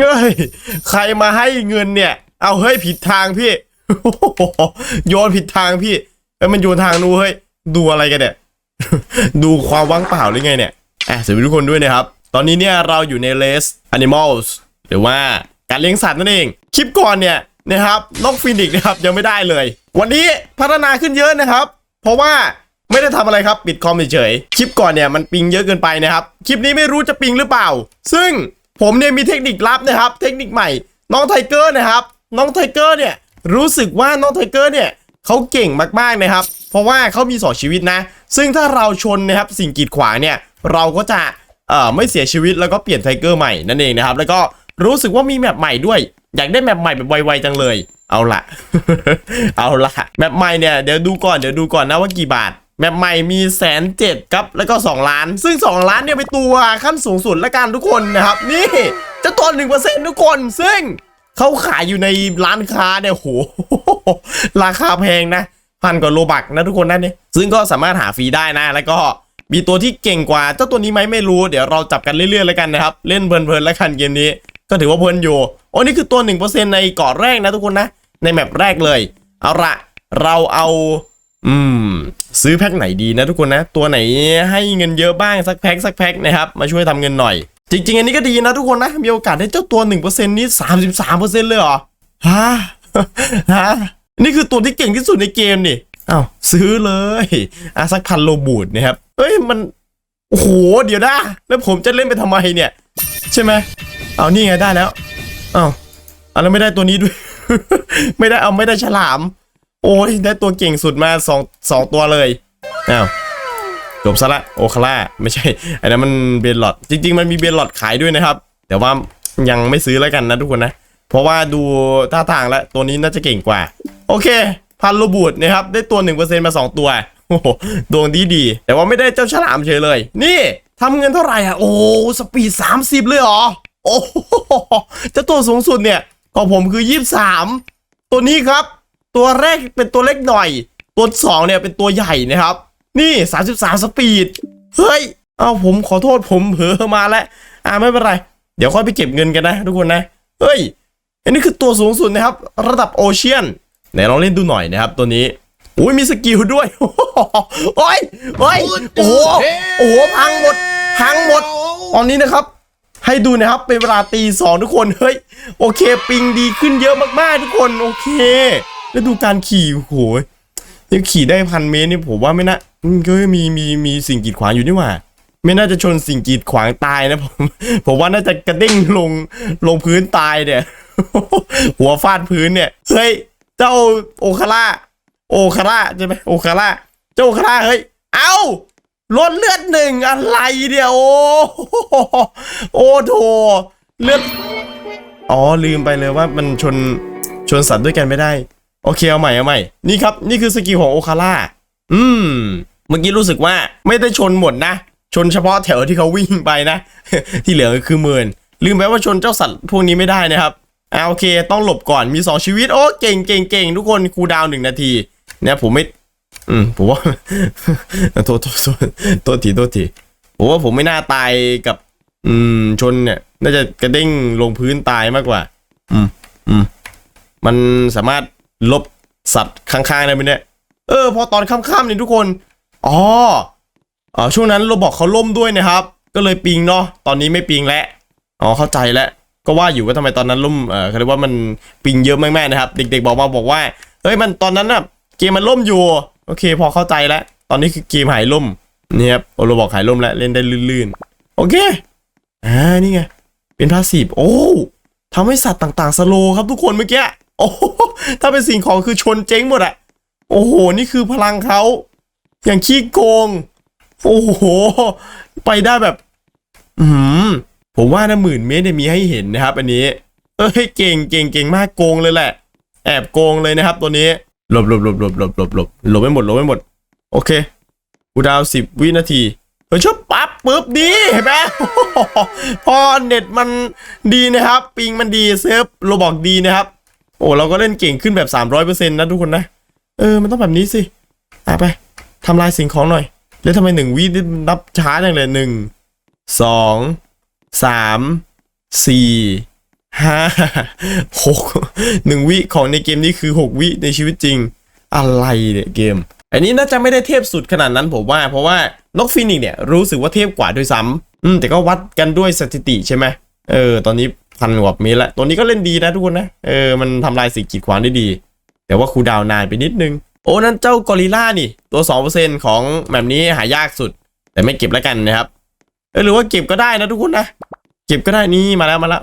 เฮ้ยใครมาให้เงินเนี่ย เอาเฮ้ยผิดทางพี่โยนผิดทางพี่เอ้ยมันโยนทางนู้นเฮ้ยดูอะไรกันเนี่ย ดูความว่างเปล่าหรือไงเนี่ยอะสวัสดีทุกคนด้วยนะครับ ตอนนี้เนี่ยเราอยู่ใน Race Animals หรือว่าการเลี้ยงสัตว์นั่นเอง คลิปก่อนเนี่ยนะครับนกฟินิกส์นะครับยังไม่ได้เลย วันนี้พัฒนาขึ้นเยอะนะครับ เพราะว่าไม่ได้ทำอะไรครับปิดคอมเฉยๆคลิปก่อนเนี่ยมันปิงเยอะเกินไปนะครับ คลิปนี้ไม่รู้จะปิงหรือเปล่า ซึ่ง ผมเนี่ยมีเทคนิคลับนะครับ เทคนิคใหม่ น้องไทเกอร์นะครับ น้องไทเกอร์เนี่ยรู้สึกว่าน้องไทเกอร์เนี่ยเขาเก่งมากๆนะครับ เพราะว่าเขามีสองชีวิตนะ ซึ่งถ้าเราชนนะครับสิ่งกีดขวางเนี่ยเราก็จะเอ่อไม่เสียชีวิตแล้วก็เปลี่ยนไทเกอร์ใหม่นั่นเองนะครับ แล้วก็รู้สึกว่ามีแมปใหม่ด้วย อยากได้แมปใหม่แบบไวๆจังเลย เอาละ เอาละแมปใหม่เนี่ยเดี๋ยวดูก่อนเดี๋ยวดูก่อนนะว่ากี่บาท แมปใหม่มีแสนเจ็ดครับ แล้วก็ 2 ล้าน ซึ่ง 2 ล้านเนี่ยเป็นตัวขั้นสูงสุดละกันทุกคนนะครับ นี่เจะตัวหนึ่งเปอร์เซ็นต์ทุกคน ซึ่งเขาขายอยู่ในร้านค้าเนี่ยโห ราคาแพงนะ พันกว่าโลบักนะทุกคนนั่นนี่ซึ่งก็สามารถหาฟรีได้นะ แล้วก็มีตัวที่เก่งกว่าเจ้าตัวนี้ไหมไม่รู้ เดี๋ยวเราจับกันเรื่อยๆแล้วกันนะครับ เล่นเพลินๆแล้วกันเกมนี้ ก็ถือว่าเพลินอยู่ โอ้นี่คือตัว 1%ในเกาะแรกนะทุกคนนะ ในแมปแรกเลย เอาละเราเอา อืม ซื้อแพ็คไหนดีนะทุกคนนะ ตัวไหนให้เงินเยอะบ้างสักแพ็คสักแพ็คนะครับ มาช่วยทำเงินหน่อย จริง ๆ อันนี้ก็ดีนะทุกคนนะ มีโอกาสได้เจ้าตัว 1%นี้ 33%เลยเหรอ ฮะ ฮะ นี่คือตัวที่เก่งที่สุดในเกมนี่อ้าวซื้อเลยอะสักพันโลบูดนะครับเอ้ยมัน โอ้โห เดี๋ยวนะแล้วผมจะเล่นไปทำไมเนี่ย ใช่ไหมเอานี่ไงได้แล้วอ้าวเอาแล้วไม่ได้ตัวนี้ด้วย ไม่ได้เอาไม่ได้ฉลาม โอ้ยได้ตัวเก่งสุดมาสองสองตัวเลยอ้าวจบซะละโอคาร่าไม่ใช่อันนั้นมันเบนหลอดจริง ๆ มันมีเบนหลอดขายด้วยนะครับ แต่ว่ายังไม่ซื้อแล้วกันนะทุกคนนะ เพราะว่าดูท่าทางแล้วตัวนี้น่าจะเก่งกว่า โอเค พันโลบูดนะครับ ได้ตัว 1%มา 2 ตัวโอ้โหดวงดีดี แต่ว่าไม่ได้เจ้าฉลามเฉยเลย นี่ทำเงินเท่าไหร่อะ โอ้สปีด 30 เลยเหรอ โอ้โหเจ้าตัวสูงสุดเนี่ยของผมคือ 23 ตัวนี้ครับ ตัวแรกเป็นตัวเล็กหน่อย ตัวสองเนี่ยเป็นตัวใหญ่นะครับ นี่ 33 สปีด เฮ้ย เอาผมขอโทษผมเผลอมาแล้ว อ่าไม่เป็นไร เดี๋ยวค่อยไปเก็บเงินกันนะทุกคนนะ เฮ้ย อันนี้คือตัวสูงสุดนะครับ ระดับโอเชียนไหนลองเล่นดูหน่อยนะครับตัวนี้อุ้ยมีสกิลด้วย โอ้ยโอ้ยโอ้โหโอ้โหพังหมด พังหมด ตอนนี้นะครับ ให้ดูนะครับ เป็นเวลาตีสองทุกคน เฮ้ย โอเค ปิงดีขึ้นเยอะมากๆทุกคน โอเค แล้วดูการขี่โหยังขี่ได้พันเมตรนี่ผมว่าไม่น่าก็มีมีมีสิ่งกีดขวางอยู่นี่หว่า ไม่น่าจะชนสิ่งกีดขวางตายนะผมผมว่าน่าจะกระเด้งลงลงพื้นตายเนี่ย หัวฟาดพื้นเนี่ยเฮ้ยเจ้าโอคาร่าโอคาร่าใช่ไหมโอคาร่าเจ้าโอคาร่าเฮ้ยเอ้าลดเลือดหนึ่งอะไรเดียวโอ้โหโอ้โถเลือดอ๋อลืมไปเลยว่ามันชนชนสัตว์ด้วยกันไม่ได้ โอเคเอาใหม่เอาใหม่ นี่ครับ นี่คือสกิลของโอคาร่า อืม เมื่อกี้รู้สึกว่าไม่ได้ชนหมดนะ ชนเฉพาะแถวที่เขาวิ่งไปนะ ที่เหลือคือเมิน ลืมไปว่าชนเจ้าสัตว์พวกนี้ไม่ได้นะครับอ่าโอเค ต้องหลบก่อนมี 2 ชีวิต โอ้ เก่งเก่งเก่งทุกคนคูดาวหนึ่งนาที เนี่ยผมไม่ อืม ผมว่า โทษโทษโทษโทษทีโทษทีผมว่าผมไม่น่าตายกับ อืม ชนเนี่ย น่าจะกระเด้งลงพื้นตายมากกว่า อืม อืม มันสามารถ ลบสัตว์ข้างๆได้ไหมเนี่ย เออ พอตอนค่ำๆเนี่ยทุกคน อ๋ออ๋อช่วงนั้นโรบอกเขาล่มด้วยนะครับ ก็เลยปิงเนาะ ตอนนี้ไม่ปิงแล้วอ๋อ เข้าใจแล้ว ก็ว่าอยู่ว่าทำไมตอนนั้นล่ม เออเขาเรียกว่ามันปิงเยอะมากๆนะครับ เด็กๆบอกมาบอกว่า เฮ้ย มันตอนนั้นน่ะ เกมมันล่มอยู่ โอเค พอเข้าใจแล้ว ตอนนี้คือเกมหายล่มนี่ครับโอโรบอกหายล่มแล้ว เล่นได้ลื่นๆ โอเค อ่า นี่ไง เป็นพาสซีฟโอ้ทำให้สัตว์ต่างๆสโลครับทุกคนเมื่อกี้ โอ้โหถ้าเป็นสิ่งของคือชนเจ๊งหมดอะโอ้โห นี่คือพลังเขาอย่างขี้โกง โอ้โห ไปได้แบบ อืมผมว่านะหมื่นเมตรเนี่ยมีให้เห็นนะครับ อันนี้ เอ้ยเก่งเก่งเก่งมากโกงเลยแหละ แอบโกงเลยนะครับ ตัวนี้หลบหลบหลบหลบหลบหลบหลบหลบไม่หมดหลบไม่หมด โอเคกูดาวสิบวินาทีเฮ้ยชอบปั๊บปุ๊บดีเห็นไหมพอเน็ตมันดีนะครับ ปิงมันดีเซิฟโรบอกดีนะครับ โอ้เราก็เล่นเก่งขึ้นแบบ300%นะทุกคนนะ เออมันต้องแบบนี้สิอะไปทำลายสิ่งของหน่อย แล้วทำไมหนึ่งวินี่นับช้าจังเลยหนึ่งสองสามสี่ห้าหกหนึ่งวิของในเกมนี้คือหกวิในชีวิตจริง อะไรเนี่ยเกม อันนี้น่าจะไม่ได้เทพสุดขนาดนั้นผมว่า เพราะว่านกฟินิกเนี่ยรู้สึกว่าเทพกว่าด้วยซ้ำอืมแต่ก็วัดกันด้วยสถิติใช่ไหมเออ ตอนนี้ พันกว่าเมตรละตัวนี้ก็เล่นดีนะทุกคนนะ เออ มันทำลายสิ่งกีดขวางได้ดี แต่ว่าคูดาวนานไปนิดนึง โอ้นั่นเจ้ากอริล่านี่ ตัว 2%ของแบบนี้หายากสุด แต่ไม่เก็บแล้วกันนะครับ เออหรือว่าเก็บก็ได้นะทุกคนนะ เก็บก็ได้นี่มาแล้วมาแล้ว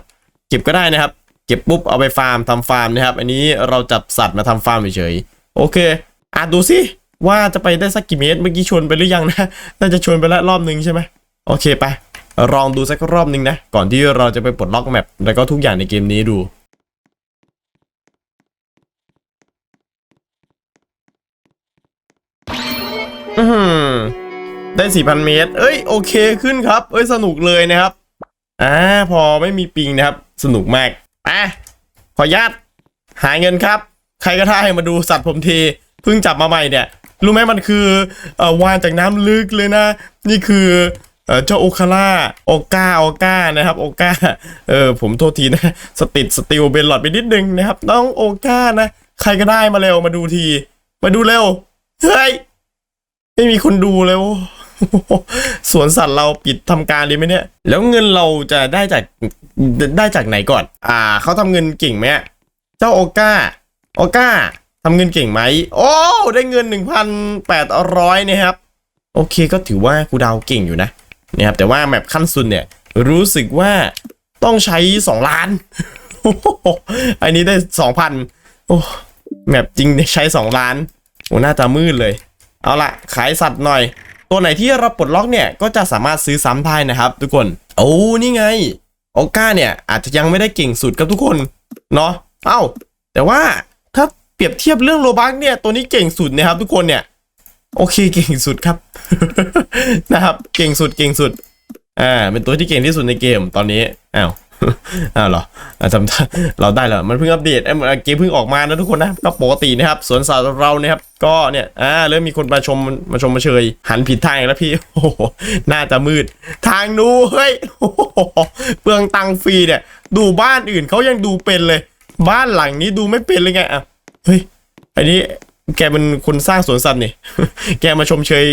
เก็บก็ได้นะครับ เก็บปุ๊บเอาไปฟาร์มทำฟาร์มนะครับ อันนี้เราจับสัตว์มาทำฟาร์มเฉยๆ โอเค อะดูสิว่าจะไปได้สักกี่เมตร เมื่อกี้ชวนไปหรือยังนะ น่าจะชวนไปแล้วรอบหนึ่งใช่ไหมโอเคไป ลองดูสักรอบนึงนะ ก่อนที่เราจะไปปลดล็อกแมปแล้วก็ทุกอย่างในเกมนี้ดูได้ 4,000 เมตร เอ้ย โอเคขึ้นครับ เอ้ย สนุกเลยนะครับ อ่า พอไม่มีปิงนะครับ สนุกมากอะขอญาตหาเงินครับ ใครก็ได้มาดูสัตว์ผมที เพิ่งจับมาใหม่เนี่ย รู้ไหมมันคือเออวานจากน้ำลึกเลยนะ นี่คือ เออเจ้าโอคาร่าโอก้าโอก้านะครับโอก้าเออผมโทษทีนะสติดสติลเบนหลอดไปนิดนึงนะครับน้องโอก้านะ ใครก็ได้มาเร็วมาดูที มาดูเร็วเฮ้ยไม่มีคนดูเลยโอ้โหสวนสัตว์เราปิดทำการเลยไหมเนี่ย แล้วเงินเราจะได้จากได้จากไหนก่อน อ่าเขาทำเงินเก่งไหมเจ้าโอก้าโอก้าทำเงินเก่งไหม โอ้ ได้เงิน 1,800นะครับ โอเคก็ถือว่าครูดาวเก่งอยู่นะ นะครับแต่ว่าแมปขั้นสุดเนี่ยรู้สึกว่าต้องใช้ 2 ล้านโอ้โหอันนี้ได้ 2,000 โอ้แมปจริงใช้ 2 ล้าน โอ้หน้าตามืดเลย เอาละขายสัตว์หน่อย ตัวไหนที่เราปลดล็อกเนี่ย ก็จะสามารถซื้อซ้ำได้นะครับ ทุกคน โอ้นี่ไงโอก้าเนี่ย อาจจะยังไม่ได้เก่งสุดครับทุกคน เนาะเอ้า แต่ว่าถ้าเปรียบเทียบเรื่องโลบักเนี่ย ตัวนี้เก่งสุดนะครับทุกคนเนี่ย โอเคเก่งสุดครับ นะครับ เก่งสุดเก่งสุด อ่า เป็นตัวที่เก่งที่สุดในเกมตอนนี้อ้าวอ้าวเหรอจำเราได้เหรอมันเพิ่งอัปเดตเอ้ยเกมเพิ่งออกมานะทุกคนนะก็ปกตินะครับสวนสัตว์เราเนี่ยครับก็เนี่ยอ่าเริ่มมีคนมาชมมาชมมาเชยหันผิดทางแล้วพี่โอ้โหน่าจะมืด ทางดูเฮ้ยโอ้โหเปลืองตังฟรีเนี่ย ดูบ้านอื่นเขายังดูเป็นเลย บ้านหลังนี้ดูไม่เป็นเลยไงอะเฮ้ยอันนี้ แกเป็นคนสร้างสวนสัตว์นี่ แกมาชมเชย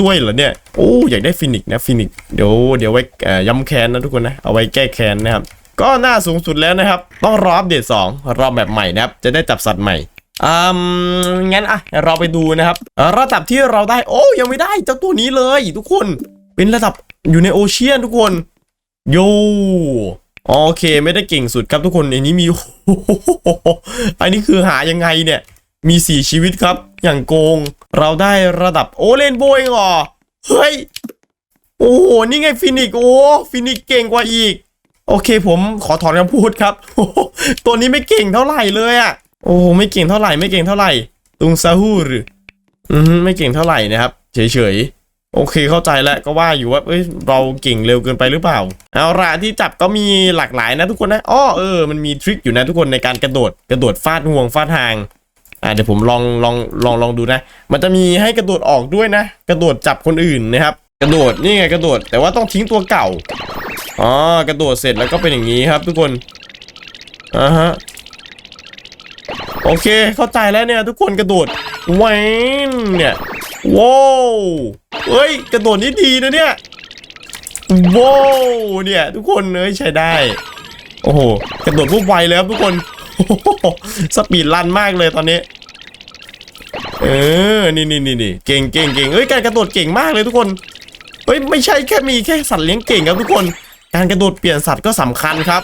ด้วยเหรอเนี่ย โอ้อยากได้ฟินิกนะฟินิกเดี๋ยวเดี๋ยวไว้ย้ำแค้นนะทุกคนนะ เอาไว้แก้แค้นนะครับ ก็หน้าสูงสุดแล้วนะครับ ต้องรออัปเดต2รอบแบบใหม่นะครับ จะได้จับสัตว์ใหม่อืมงั้นอะเราไปดูนะครับ ระดับที่เราได้ โอ้ยังไม่ได้เจ้าตัวนี้เลยทุกคน เป็นระดับอยู่ในโอเชียนทุกคนโยโอเคไม่ได้เก่งสุดครับทุกคนอันนี้มีอันนี้คือหายังไงเนี่ย มีสี่ชีวิตครับ อย่างโกงเราได้ระดับโอเลนโบยเหรอ เฮ้ย โอ้โห นี่ไงฟินิก โอ้ฟินิกเก่งกว่าอีก โอเคผมขอถอนคำพูดครับ ตัวนี้ไม่เก่งเท่าไหร่เลยอะโอ้ไม่เก่งเท่าไหร่ไม่เก่งเท่าไหร่ ตุงซาฮูรอืมไม่เก่งเท่าไหร่นะครับ เฉยๆ โอเคเข้าใจแล้วก็ว่าอยู่ว่าเอ้ยเราเก่งเร็วเกินไปหรือเปล่า เอาละที่จับก็มีหลากหลายนะทุกคนนะอ้อเออมันมีทริคอยู่นะทุกคนในการกระโดดกระโดดฟาดห่วงฟาดทาง อ่าเดี๋ยวผมลองลองลองลองดูนะ มันจะมีให้กระโดดออกด้วยนะ กระโดดจับคนอื่นนะครับ กระโดดนี่ไงกระโดด แต่ว่าต้องทิ้งตัวเก่าอ๋อกระโดดเสร็จแล้วก็เป็นอย่างนี้ครับ ทุกคนอ่าฮะโอเค เข้าใจแล้วเนี่ย ทุกคนกระโดดแหวนเนี่ยว้าวเฮ้ย กระโดดนี่ดีนะเนี่ยว้าวเนี่ย ทุกคนเอ้ยใช้ได้ โอ้โห กระโดดปุ๊บไวเลยครับทุกคน สปีดรันมากเลยตอนนี้ เออ นี่นี่นี่นี่เก่งเก่งเก่งเอ้ย การกระโดดเก่งมากเลยทุกคน เฮ้ย ไม่ใช่แค่มีแค่สัตว์เลี้ยงเก่งครับทุกคน การกระโดดเปลี่ยนสัตว์ก็สำคัญครับ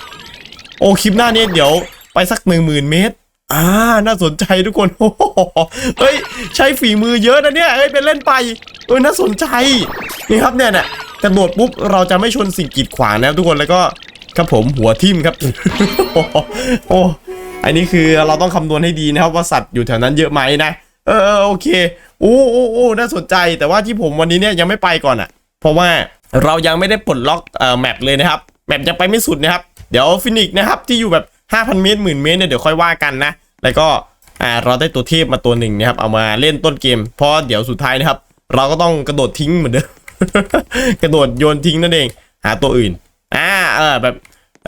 โอ้คลิปหน้านี้เดี๋ยวไปสักหนึ่งหมื่นเมตรอ่า น่าสนใจทุกคนโอ้โหเฮ้ย ใช้ฝีมือเยอะนะเนี่ย เฮ้ย เป็นเล่นไป เออ น่าสนใจ นี่ครับเนี่ยเนี่ยกระโดดปุ๊บ เราจะไม่ชนสิ่งกีดขวางนะครับทุกคน แล้วก็ ครับผมหัวทิ่มครับ โอ้ อันนี้คือเราต้องคำนวณให้ดีนะครับว่าสัตว์อยู่แถวนั้นเยอะไหมนะ เออโอเคโอ้โอ้โอ้น่าสนใจแต่ว่าที่ผมวันนี้เนี่ยยังไม่ไปก่อนอะ่ะ เพราะว่าเรายังไม่ได้ปลดล็อกเอ่อแมปเลยนะครับแมปยังไปไม่สุดนะครับ เดี๋ยวฟินิกนะครับที่อยู่แบบ 5,000 เมตรหมื่นเมตรเนี่ยเดี๋ยวค่อยว่ากันนะ แล้วก็อ่าเราได้ตัวเทพมาตัวหนึ่งนะครับเอามาเล่นต้นเกม เพราะเดี๋ยวสุดท้ายนะครับ เราก็ต้องกระโดดทิ้งเหมือนเดิมกระโดดโยนทิ้งนั่นเอง หาตัวอื่นอ่าเออแบบ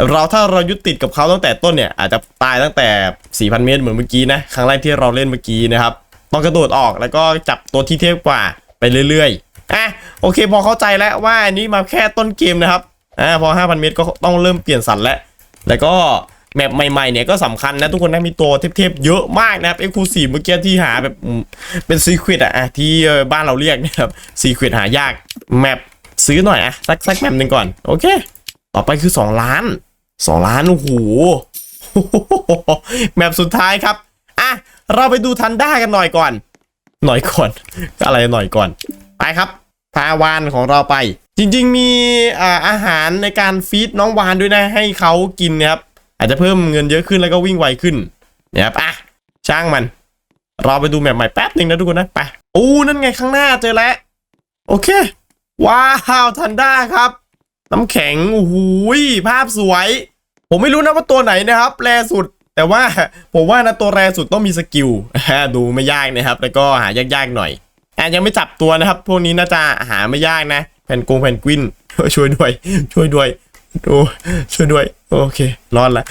เราถ้าเรายึดติดกับเขาตั้งแต่ต้นเนี่ยอาจจะตายตั้งแต่ 4,000 เมตรเหมือนเมื่อกี้นะครั้งแรกที่เราเล่นเมื่อกี้นะครับต้องกระโดดออกแล้วก็จับตัวที่เทพกว่าไปเรื่อยๆอะโอเค พอเข้าใจแล้วว่าอันนี้มาแค่ต้นเกมนะครับอ่าพอ 5,000 เมตรก็ต้องเริ่มเปลี่ยนสันแล้วแล้วก็แมปใหม่ๆเนี่ยก็สำคัญนะทุกคนนะมีตัวเทพๆเยอะมากนะครับเอ็กซ์คลูซีฟเมื่อกี้ที่หาแบบเป็นซีควิตอะอะที่บ้านเราเรียกนะครับซีควิตหายากแมปซื้อหน่อยอะสักสักแมปหนึ่งก่อนโอเค ต่อไปคือ 2 ล้าน 2ล้านโอ้โหแมปสุดท้ายครับ อะ เราไปดูทันด้ากันหน่อยก่อน หน่อยก่อน อะไรหน่อยก่อน ไปครับ พาวานของเราไป จริง ๆ มีอ่าอาหารในการฟีดน้องวานด้วยนะ ให้เขากินนะครับ อาจจะเพิ่มเงินเยอะขึ้นแล้วก็วิ่งไวขึ้นนะครับ อะ ช่างมัน เราไปดูแมปใหม่แป๊บหนึ่งนะทุกคนนะ ไปอู้นั่นไงข้างหน้าเจอแล้ว โอเค ว้าว ทันด้าครับ น้ำแข็งโอ้โหยภาพสวย ผมไม่รู้นะว่าตัวไหนนะครับแรสุด แต่ว่าผมว่านะตัวแรสุดต้องมีสกิลดูไม่ยากนะครับ แล้วก็หายากๆหน่อยอะยังไม่จับตัวนะครับ พวกนี้น่าจะหาไม่ยากนะแผ่นกงแผ่นกวินช่วยด้วย ช่วยด้วยโอ้ช่วยด้วย โอเค รอดละ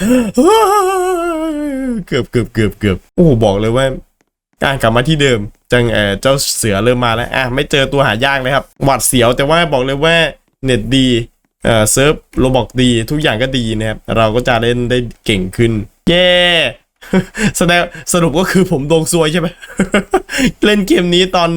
เกือบเกือบเกือบเกือบโอ้บอกเลยว่าอะกลับมาที่เดิม จังเออเจ้าเสือเริ่มมาแล้วอะไม่เจอตัวหายากเลยครับ หวัดเสียวแต่ว่าบอกเลยว่าเน็ตดี เอ่อเซิร์ฟโรบอกดีทุกอย่างก็ดีนะครับ เราก็จะเล่นได้เก่งขึ้น เย้แสดงสรุปก็คือผมดวงซวยใช่ไหม เล่นเกมนี้ตอน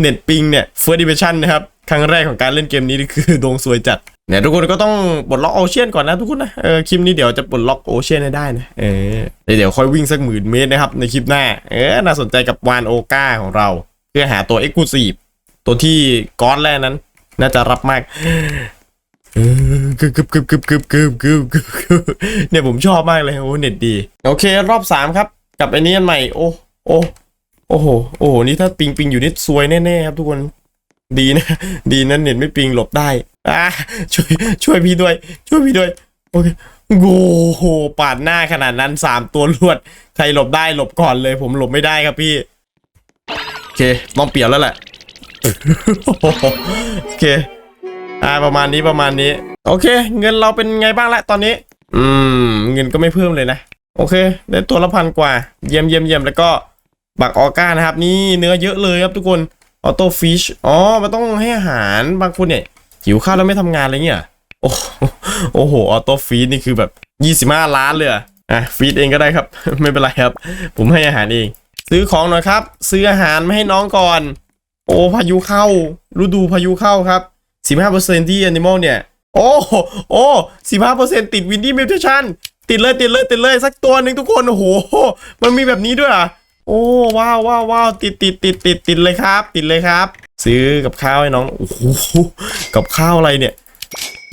เน็ตปิงเนี่ย First Division นะครับ ครั้งแรกของการเล่นเกมนี้นี่คือดวงซวยจัดเนี่ยทุกคนก็ต้องปลดล็อกโอเชียนก่อนนะทุกคนนะเออคลิปนี้เดี๋ยวจะปลดล็อกโอเชียนให้ได้นะเออเดี๋ยวค่อยวิ่งสักหมื่นเมตรนะครับในคลิปหน้าเออน่าสนใจกับวานโอกาของเรา เพื่อหาตัวเอ็กซ์คลูซีฟตัวที่ก้อนแรกนั้น น่าจะรับมาก กึบกึบกึบกึบกึบกึบกึบกึบเนี่ยผมชอบมากเลยโอ้เน็ตดี โอเค รอบสามครับ กับไอ้นี้อันใหม่โอ้โอ้โอ้โหโอ้โหนี่ถ้าปิงปิงอยู่นี่ซวยแน่ๆครับทุกคนดีนะ ดีนะเน็ตไม่ปิงหลบได้อะช่วยช่วยพี่ด้วย ช่วยพี่ด้วยโอเคโอ้โหปาดหน้าขนาดนั้นสามตัวรวดใครหลบได้หลบก่อนเลย ผมหลบไม่ได้ครับพี่โอเคต้องเปลี่ยนแล้วแหละโอเค อ่าประมาณนี้ประมาณนี้ โอเค เงินเราเป็นไงบ้างละตอนนี้ อืม เงินก็ไม่เพิ่มเลยนะ โอเค ได้ตัวละพันกว่า เยี่ยมเยี่ยมเยี่ยมแล้วก็บักออก้านะครับ นี่เนื้อเยอะเลยครับทุกคนออโต้ฟิชอ๋อมันต้องให้อาหารบางคนเนี่ยหิวข้าวแล้วไม่ทำงานอะไรเงี้ยโอ้โหอ้โหออโต้ฟีดนี่คือแบบ 25 ล้านเลยอะอะฟีดเองก็ได้ครับ ไม่เป็นไรครับ ผมให้อาหารเอง ซื้อของหน่อยครับ ซื้ออาหารมาให้น้องก่อน โอ้พายุเข้าฤดูพายุเข้าครับ 15%ที่ Animal เนี่ย โอ้โอ้15%ติดวินดี้มิวเทชันติดเลยติดเลยติดเลยสักตัวหนึ่งทุกคนโอ้โหมันมีแบบนี้ด้วยอะโอ้ว้าวว้าวว้าวติดติดติดติดติดเลยครับ ติดเลยครับ ซื้อกับข้าวให้น้องโอ้โหกับข้าวอะไรเนี่ย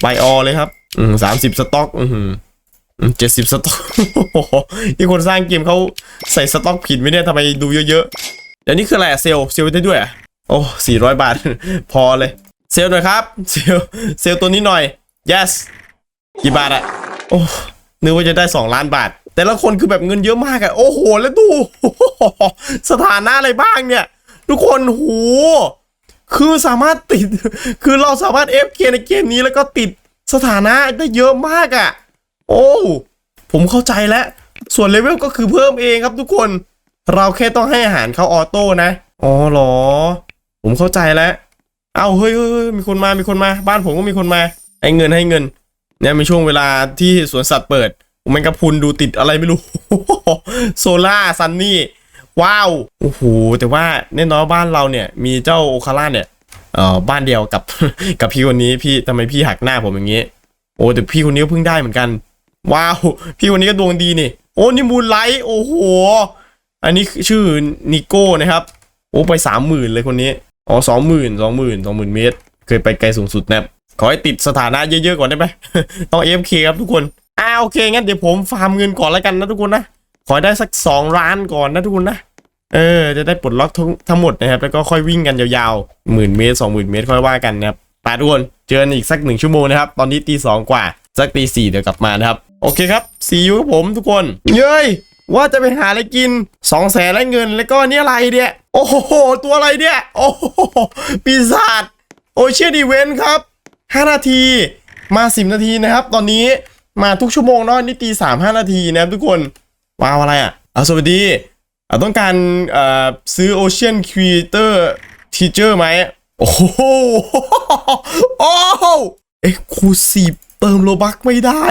ไบออเลยครับ อืมสามสิบสต็อก อืมเจ็ดสิบสต็อกที่คนสร้างเกมเขาใส่สต็อกผิดไหมเนี่ยทำไมดูเยอะๆเดี๋ยวนี้คืออะไรอะเซลเซลลได้ด้วยอะโอ้สี่ร้อยบาท พอเลย เซลหน่อยครับ เซลเซลตัวนี้หน่อย yes กี่บาทอะโอ้นึกว่าจะได้สองล้านบาท แต่ละคนคือแบบเงินเยอะมากอะโอ้โห แล้วดู สถานะอะไรบ้างเนี่ย ทุกคนโหคือสามารถติด คือเราสามารถ FK ในเกมนี้แล้วก็ติดสถานะได้เยอะมากอะ่ะ โอ้ผมเข้าใจแล้ว ส่วนเลเวลก็คือเพิ่มเองครับทุกคน เราแค่ต้องให้อาหารเขาออโต้นะ อ๋อเหรอ ผมเข้าใจแล้ว เอาเฮ้ยเฮ้ยเฮ้ยมีคนมา มีคนมา บ้านผมก็มีคนมา ให้เงินให้เงิน เนี่ยมีช่วงเวลาที่สวนสัตว์เปิดมแมงกะพุนดูติดอะไรไม่รู้ โซล่าซันนี่ ว้าว โอ้โห แต่ว่าแน่นอนบ้านเราเนี่ย มีเจ้าโอคาร่าเนี่ยเอ่อบ้านเดียวกับกับพี่คนนี้พี่ทำไมพี่หักหน้าผมอย่างงี้ โอ้แต่พี่คนนี้ก็เพิ่งได้เหมือนกัน ว้าว พี่คนนี้ก็ดวงดีนี่ โอ้นี่มูลไลท์โอ้โห อันนี้ชื่อนิโก้นะครับ โอ้ไปสามหมื่นเลยคนนี้ อ๋อสองหมื่นสองหมื่นสองหมื่นเมตร เคยไปไกลสูงสุดนะครับ ขอให้ติดสถานะเยอะๆก่อนได้ไหมต้อง AFK ครับทุกคน อ่าโอเคงั้นเดี๋ยวผมฟาร์มเงินก่อนแล้วกันนะทุกคนนะ ขอได้สักสองล้านก่อนนะทุกคนนะ เออ จะได้ปลดล็อกทั้งทั้งหมดนะครับ แล้วก็ค่อยวิ่งกันยาวๆหมื่นเมตรสองหมื่นเมตรค่อยว่ากันนะครับไปทุกคนเจอกันอีกสักหนึ่งชั่วโมงนะครับ ตอนนี้ตีสองกว่าสักตีสี่เดี๋ยวกลับมานะครับ โอเคครับซีอูกับผมทุกคน เย้ย ว่าจะไปหาอะไรกินสองแสนและเงินแล้วก็นี่อะไรเนี่ย โอ้โห ตัวอะไรเนี่ย โอ้โหปีศาจโอเชียนอีเวนต์ครับ 5 นาทีมา 10 นาทีนะครับ ตอนนี้มาทุกชั่วโมงเนาะนี่ตีสามห้านาทีนะครับทุกคนว้าวอะไรอะเอาสวัสดีต้องการเอ่อซื้อ Ocean Creator Teacher ไหมโอ้โหโอ้เอ็กซ์คลูซีฟเติมโลบักไม่ได้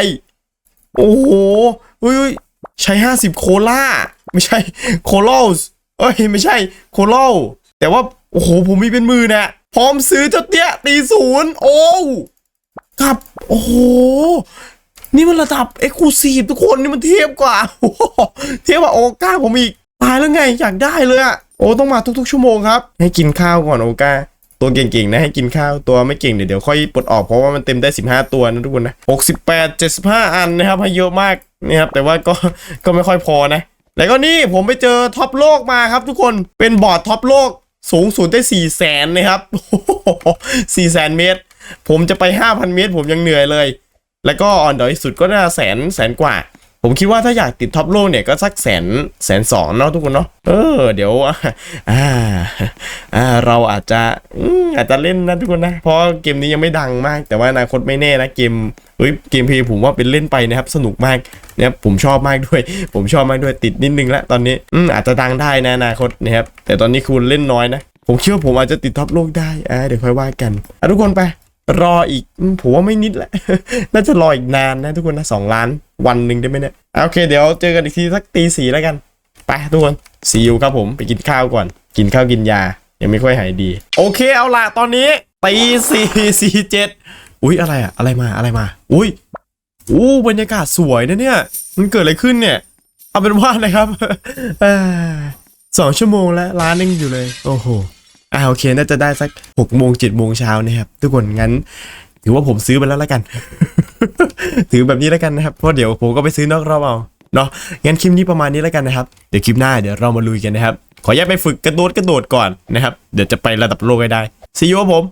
โอ้โหเฮ้ย ใช้ 50 โคล่าไม่ใช่โคลอสเอ้ยไม่ใช่โคลอแต่ว่า โอ้โห ผมมีเป็นมือนะพร้อมซื้อเจ้าเตี้ยตีศูนย์โอ้ครับ โอ้โห นี่มันระดับเอ็กซ์คลูซีฟทุกคนนี่มันเทียบกว่าโอ้เทียบกว่าโอก้าผมอีก ตายแล้วไงอยากได้เลยอะโอ้ต้องมาทุกๆ ชั่วโมงครับ ให้กินข้าวก่อนโอก้า ตัวเก่งๆนะให้กินข้าวตัวไม่เก่งเดี๋ยวเดี๋ยวค่อยปลดออกเพราะว่ามันเต็มได้ 15 ตัวนะทุกคนนะ68 75 อันนะครับให้เยอะมากนะครับแต่ว่าก็ก็ไม่ค่อยพอนะ แล้วก็นี่ผมไปเจอท็อปโลกมาครับทุกคนเป็นบอร์ดท็อปโลกสูงสุดได้4 0 0แสนนะครับ4แสนเมตร ผมจะไป 5,000 เมตร ผมยังเหนื่อยเลย แล้วก็อ่อนดอยสุดก็น่าแสนแสนกว่า ผมคิดว่าถ้าอยากติดท็อปโลกเนี่ยก็สักแสนแสนสองเนาะทุกคนเนาะเออเดี๋ยวอ่าอ่าเราอาจจะอาจจะเล่นนะทุกคนนะเพราะเกมนี้ยังไม่ดังมาก แต่ว่าอนาคตไม่แน่นะเกมเฮ้ยเกมเพลย์ผมว่าเป็นเล่นไปนะครับสนุกมากนะครับผมชอบมากด้วย ผมชอบมากด้วยติดนิดนึงแล้วตอนนี้อืมอาจจะดังได้นะอนาคตนะครับแต่ตอนนี้คุณเล่นน้อยนะผมคิดว่าผมอาจจะติดท็อปโลกได้อ่าเดี๋ยวค่อยว่ากันอะทุกคนไป รออีกผมว่าไม่นิดแหละ น่าจะรออีกนานนะทุกคนนะสองล้านวันหนึ่งได้ไหมเนี่ยโอเค เดี๋ยวเจอกันอีกทีสักตีสี่แล้วกันไปทุกคนซีอิวครับผมไปกินข้าวก่อน กินข้าวกินยา ยังไม่ค่อยหายดี โอเคเอาล่ะตอนนี้ตีสี่สี่เจ็ดอุ้ยอะไรอะอะไรมาอะไรมา อุ้ยอู้บรรยากาศสวยนะเนี่ย มันเกิดอะไรขึ้นเนี่ย เอาเป็นว่านะครับสองชั่วโมงแล้วร้านยังอยู่เลย โอ้โห อ่าโอเค น่าจะได้สักหกโมงเจ็ดโมงเช้านะครับ ทุกคนงั้น ถือว่าผมซื้อไปแล้วละกัน ถือแบบนี้แล้วกันนะครับเพราะเดี๋ยวผมก็ไปซื้อนอกรอบเอาเนาะงั้นคลิปนี้ประมาณนี้แล้วกันนะครับเดี๋ยวคลิปหน้าเดี๋ยวเรามาลุยกันนะครับ ขอแยกไปฝึกกระโดดกระโดดก่อนนะครับ เดี๋ยวจะไประดับโลกให้ได้ซีอูผม